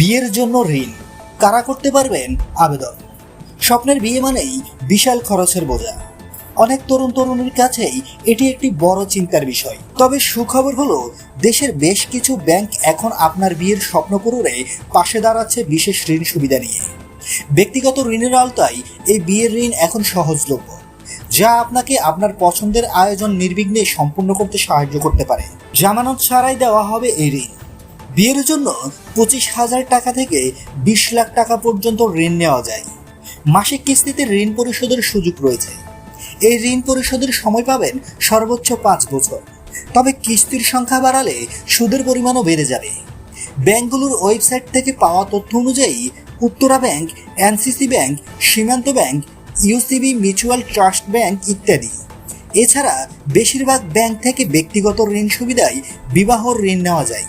বিয়ের জন্য ঋণ। কারা করতে পারবেন? আবেদন। স্বপ্নের বিয়ে মানেই বিশাল খরচের বোঝা। অনেক তরুণ তরুণীর কাছেই এটি একটি বড় চিন্তার বিষয়। তবে সুখবর হলো, দেশের বেশ কিছু ব্যাংক এখন আপনার বিয়ের স্বপ্ন পূরণে পাশে দাঁড়াচ্ছে বিশেষ ঋণ সুবিধা নিয়ে। ব্যক্তিগত ঋণের আওতায় এই বিয়ের ঋণ এখন সহজলভ্য, যা আপনাকে আপনার পছন্দের আয়োজন নির্বিঘ্নে সম্পূর্ণ করতে সাহায্য করতে পারে। জামানত ছাড়াই দেওয়া হবে এই ঋণ। বিয়ের জন্য পঁচিশ হাজার টাকা থেকে বিশ লাখ টাকা পর্যন্ত ঋণ নেওয়া যায়। মাসিক কিস্তিতে ঋণ পরিশোধের সুযোগ রয়েছে। এই ঋণ পরিশোধের সময় পাবেন সর্বোচ্চ পাঁচ বছর। তবে কিস্তির সংখ্যা বাড়ালে সুদের পরিমাণও বেড়ে যাবে। ব্যাংকগুলোর ওয়েবসাইট থেকে পাওয়া তথ্য অনুযায়ী Uttara Bank, NCC Bank, Simanto Bank, UCB Mutual Trust Bank ইত্যাদি। এছাড়া বেশিরভাগ ব্যাংক থেকে ব্যক্তিগত ঋণ সুবিধায় বিবাহ ঋণ নেওয়া যায়।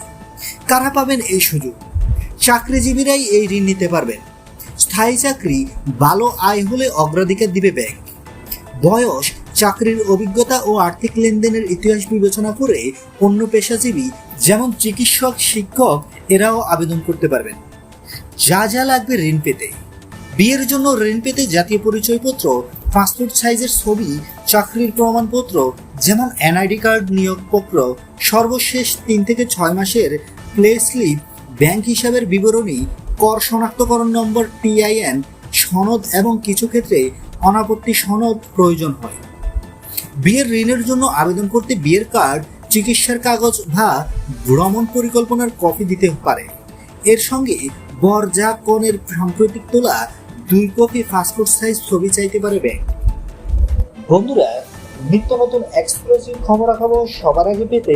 কারা পাবেন এই সুযোগ। চাকরিজীবীরাই এই ঋণ নিতে পারবেন। স্থায়ী চাকরি ভালো আয় হলে অগ্রাধিকার দিবে ব্যাংক। বয়স, চাকরির অভিজ্ঞতা ও আর্থিক লেনদেনের ইতিহাস বিবেচনা করে অন্য পেশাজীবী, যেমন চিকিৎসক, শিক্ষক, এরাও আবেদন করতে পারবেন। যা যা লাগবে ঋণ পেতে। বিয়ের জন্য ঋণ পেতে জাতীয় পরিচয়পত্র, পাসপোর্ট সাইজের ছবি, চাকরির প্রমাণপত্র, যেমন এনআইডি কার্ড, নিয়োগপত্র, সর্বশেষ তিন থেকে ছয় মাসের প্লে স্লিপ ব্যাংক হিসাবের বিবরণী, কর শনাক্তকরণ নম্বর টিআইএন সনদ এবং কিছু ক্ষেত্রে অনাপত্তি সনদ প্রয়োজন হয়। বিয়ের ঋণের জন্য আবেদন করতে বিয়ের কার্ড, চিকিৎসার কাগজ বা ভ্রমণ পরিকল্পনার কপি দিতে পারে। এর সঙ্গে বর যা কনের সাম্প্রতিক তোলা দুই কপি পাসপোর্ট সাইজ ছবি চাইতে পারে ব্যাংক। বন্ধুরা, নিত্য নতুন এক্সক্লুসিভ খবরাখবর সবার আগে পেতে